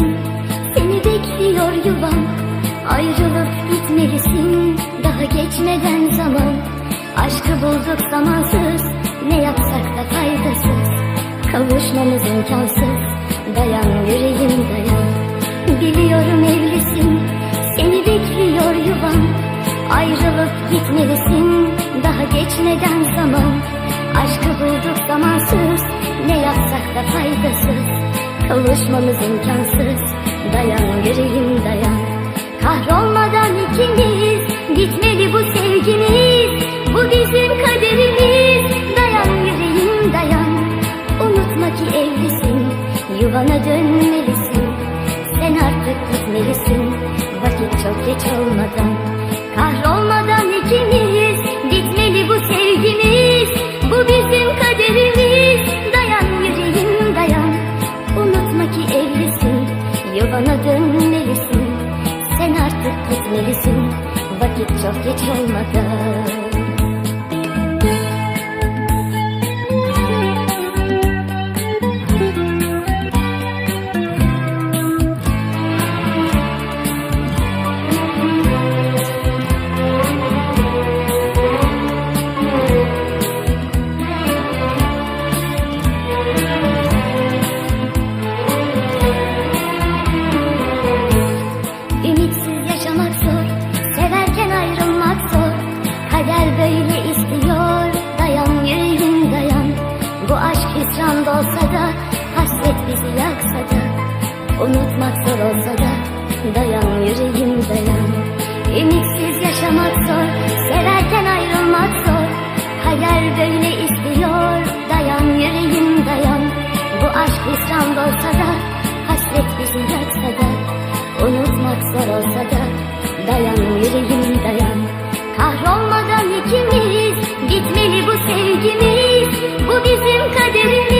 Evlisin Seni bekliyor yuvan Ayrılıp gitmelisin Daha geçmeden zaman. Aşkı bulduk zamansız Ne yapsak da faydasız. Kavuşmamız imkansız Dayan yüreğim dayan. Biliyorum evlisin Seni bekliyor yuvan Ayrılıp gitmelisin Daha geçmeden zaman. Aşkı bulduk zamansız Ne yapsak da faydasız Kavuşmamız imkansız Dayan yüreğim dayan. Kahrolmadan ikimiz Gitmeli bu sevgimiz. Bu bizim kaderimiz. Dayan yüreğim dayan. Unutma ki evlisin Yuvana dönmelisin. Sen artık gitmelisin Vakit çok geç olmadan. Kahrolmadan dönmelisin Sen artık gitmelisin. Vakit çok geç olmadan Unutmak zor olsa da, dayan yüreğim dayan. Ümitsiz yaşamak zor, severken ayrılmak zor. Kader böyle istiyor, dayan yüreğim dayan. Bu aşk hüsran olsa da, hasret bizi yaksa da. Unutmak zor olsa da dayan yüreğim dayan Kahrolmadan ikimiz gitmeli bu sevgimiz Bu bizim kaderimiz